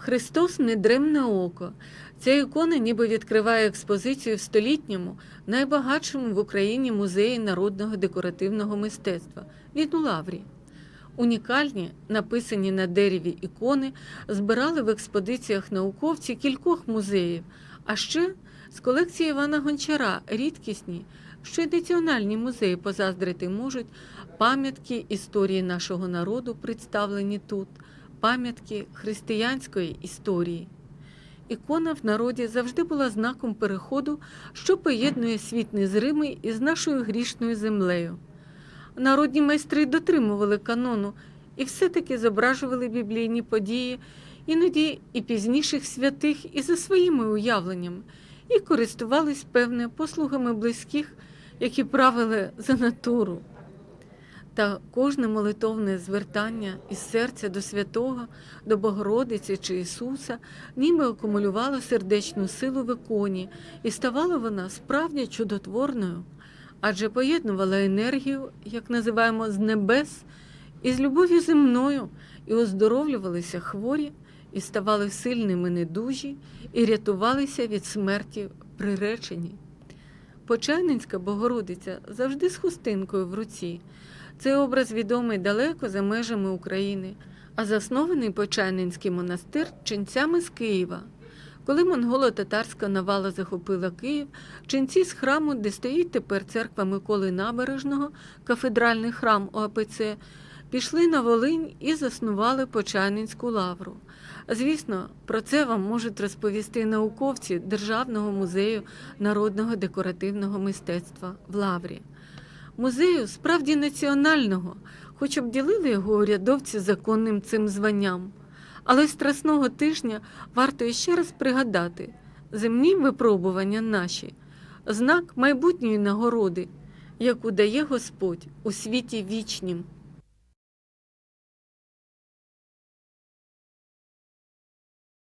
Христос недремне око. Ця ікона ніби відкриває експозицію в столітньому, найбагатшому в Україні музеї народного декоративного мистецтва від Лаврі. Унікальні, написані на дереві ікони, збирали в експедиціях науковці кількох музеїв, а ще з колекції Івана Гончара рідкісні, що й національні музеї позаздрити можуть, пам'ятки історії нашого народу представлені тут, пам'ятки християнської історії. Ікона в народі завжди була знаком переходу, що поєднує світ незримий із нашою грішною землею. Народні майстри дотримували канону і все-таки зображували біблійні події, іноді і пізніших святих і за своїми уявленнями, і користувались, певне, послугами близьких, які правили за натуру. Та кожне молитовне звертання із серця до святого, до Богородиці чи Ісуса, ніби акумулювало сердечну силу в іконі, і ставала вона справді чудотворною, адже поєднувала енергію, як називаємо, з небес, із любов'ю земною, і оздоровлювалися хворі, і ставали сильними недужі, і рятувалися від смерті приречені. Почайнинська Богородиця завжди з хустинкою в руці. Цей образ відомий далеко за межами України, а заснований Почайнинський монастир ченцями з Києва. Коли монголо-татарська навала захопила Київ, ченці з храму, де стоїть тепер церква Миколи Набережного, кафедральний храм ОАПЦ, пішли на Волинь і заснували Почайнинську лавру. Звісно, про це вам можуть розповісти науковці Державного музею народного декоративного мистецтва в Лаврі. Музею справді національного, хоч обділили його урядовці законним цим званням. Але страсного тижня варто іще раз пригадати земні випробування наші, знак майбутньої нагороди, яку дає Господь у світі вічнім.